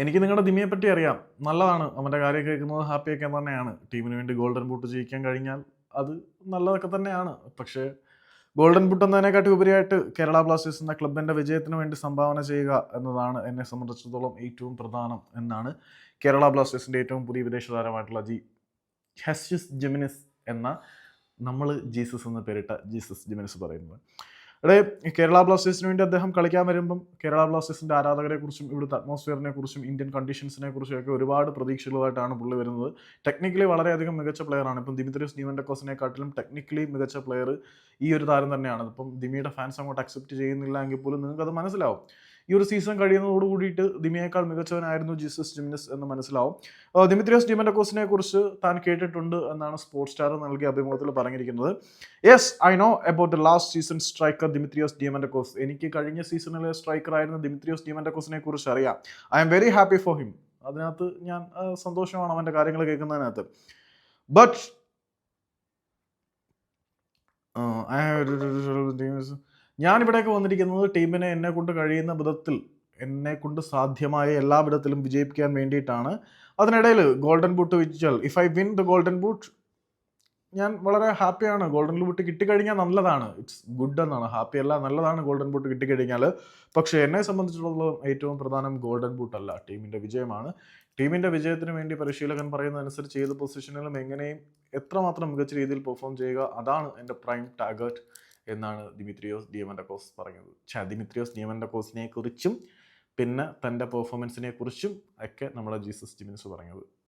എനിക്ക് നിങ്ങളുടെ ദിമിയെ പറ്റി അറിയാം. നല്ലതാണ് അവന്റെ കാര്യം കേൾക്കുന്നത് ഹാപ്പിയൊക്കെ തന്നെയാണ്. ടീമിന് വേണ്ടി ഗോൾഡൻ ബൂട്ട് ജയിക്കാൻ കഴിഞ്ഞാൽ അത് നല്ലതൊക്കെ തന്നെയാണ്. പക്ഷേ ഗോൾഡൻ ബൂട്ട് എന്നതിനെക്കാട്ടി ഉപരിയായിട്ട് കേരള ബ്ലാസ്റ്റേഴ്സ് എന്ന ക്ലബിന്റെ വിജയത്തിന് വേണ്ടി സംഭാവന ചെയ്യുക എന്നതാണ് എന്നെ സംബന്ധിച്ചിടത്തോളം ഏറ്റവും പ്രധാനം എന്നാണ് കേരള ബ്ലാസ്റ്റേഴ്സിന്റെ ഏറ്റവും പുതിയ വിദേശ താരമായിട്ടുള്ള ജി ഹെസ്യസ് ജെമിനിസ് എന്ന നമ്മൾ ജീസസ് എന്ന് പേരിട്ട ജീസസ് ജെമിനിസ് പറയുന്നത്. ഇവിടെ കേരള ബ്ലാസ്റ്റേഴ്സിന് വേണ്ടി അദ്ദേഹം കളിക്കാൻ വരുമ്പം കേരള ബ്ലാസ്റ്റേഴ്സിന്റെ ആരാധകരെ കുറിച്ചും ഇവിടുത്തെ അറ്റ്മോസ്ഫിയറിനെ കുറിച്ചും ഇന്ത്യൻ കണ്ടീഷൻസിനെ കുറിച്ചും ഒക്കെ ഒരുപാട് പ്രതീക്ഷകളുമായിട്ടാണ് പുള്ളി വരുന്നത്. ടെക്നിക്കലി വളരെയധികം മികച്ച പ്ലെയറാണ് ഇപ്പം ദിമിത്രിസ് ഡീവൻഡക്കോസിനെക്കാട്ടിലും ടെക്നിക്കലി മികച്ച പ്ലെയർ ഈ ഒരു താരം തന്നെയാണ്. ഇപ്പം ദിമിയുടെ ഫാൻസ് അങ്ങോട്ട് അക്സെപ്റ്റ് ചെയ്യുന്നില്ല എങ്കിൽ പോലും നിങ്ങൾക്ക് അത് മനസ്സിലാവും. ഈ ഒരു സീസൺ കഴിയുന്നതോട് കൂടിയിട്ട് ദിമിയേക്കാൾ മികച്ചവനായിരുന്നു ജീസസ് ജിമിനസ് എന്ന് മനസ്സിലാവും. ദിമിത്രിയോസ് ഡിമൻഡക്കോസിനെ കുറിച്ച് താൻ കേട്ടിട്ടുണ്ട് എന്നാണ് സ്പോർട്സ് സ്റ്റാർ നൽകിയ അഭിമുഖത്തിൽ പറഞ്ഞിരിക്കുന്നത്. Yes I know about the last season striker Dimitrios Diamantakos എനിക്ക് കഴിഞ്ഞ സീസണിലെ സ്ട്രൈക്കർ ആയിരുന്ന ദിമിത്രിയോസ് ഡിമൻഡക്കോസിനെ കുറിച്ച് അറിയാം. I'm very happy for him അതിനകത്ത് ഞാൻ സന്തോഷമാണ് അവന്റെ കാര്യങ്ങൾ കേൾക്കുന്നതിനകത്ത്. ബട്ട് ഞാൻ ഇവിടേക്ക് വന്നിരിക്കുന്നത് ടീമിനെ എന്നെ കൊണ്ട് കഴിയുന്ന വിധത്തിൽ എന്നെ കൊണ്ട് സാധ്യമായ എല്ലാ വിധത്തിലും വിജയിപ്പിക്കാൻ വേണ്ടിയിട്ടാണ്. അതിനിടയിൽ ഗോൾഡൻ ബൂട്ട് വിജയിച്ചാൽ if I win the golden boot ഞാൻ വളരെ ഹാപ്പിയാണ്. ഗോൾഡൻ ബൂട്ട് കിട്ടിക്കഴിഞ്ഞാൽ നല്ലതാണ്. ഇറ്റ്സ് ഗുഡ് എന്നാണ്. ഹാപ്പി അല്ല നല്ലതാണ് ഗോൾഡൻ ബൂട്ട് കിട്ടിക്കഴിഞ്ഞാൽ. പക്ഷേ എന്നെ സംബന്ധിച്ചിടത്തോളം ഏറ്റവും പ്രധാനം ഗോൾഡൻ ബൂട്ട് അല്ല ടീമിന്റെ വിജയമാണ്. ടീമിന്റെ വിജയത്തിന് വേണ്ടി പരിശീലകൻ പറയുന്നതനുസരിച്ച് ഏത് പൊസിഷനിലും എങ്ങനെയും എത്രമാത്രം മികച്ച രീതിയിൽ പെർഫോം ചെയ്യുക അതാണ് എന്റെ പ്രൈം ടാർഗറ്റ്. എന്നാണ് ദിമിത്രിയോസ് ഡിയമൻഡക്കോസ് പറഞ്ഞത് പക്ഷേ ദിമിത്രിയോസ് ഡിയമൻഡക്കോസിനെ കുറിച്ചും പിന്നെ തന്റെ പെർഫോമൻസിനെ കുറിച്ചും ഒക്കെ നമ്മളെ ജീസസ് ജിമിൻസ് പറഞ്ഞത്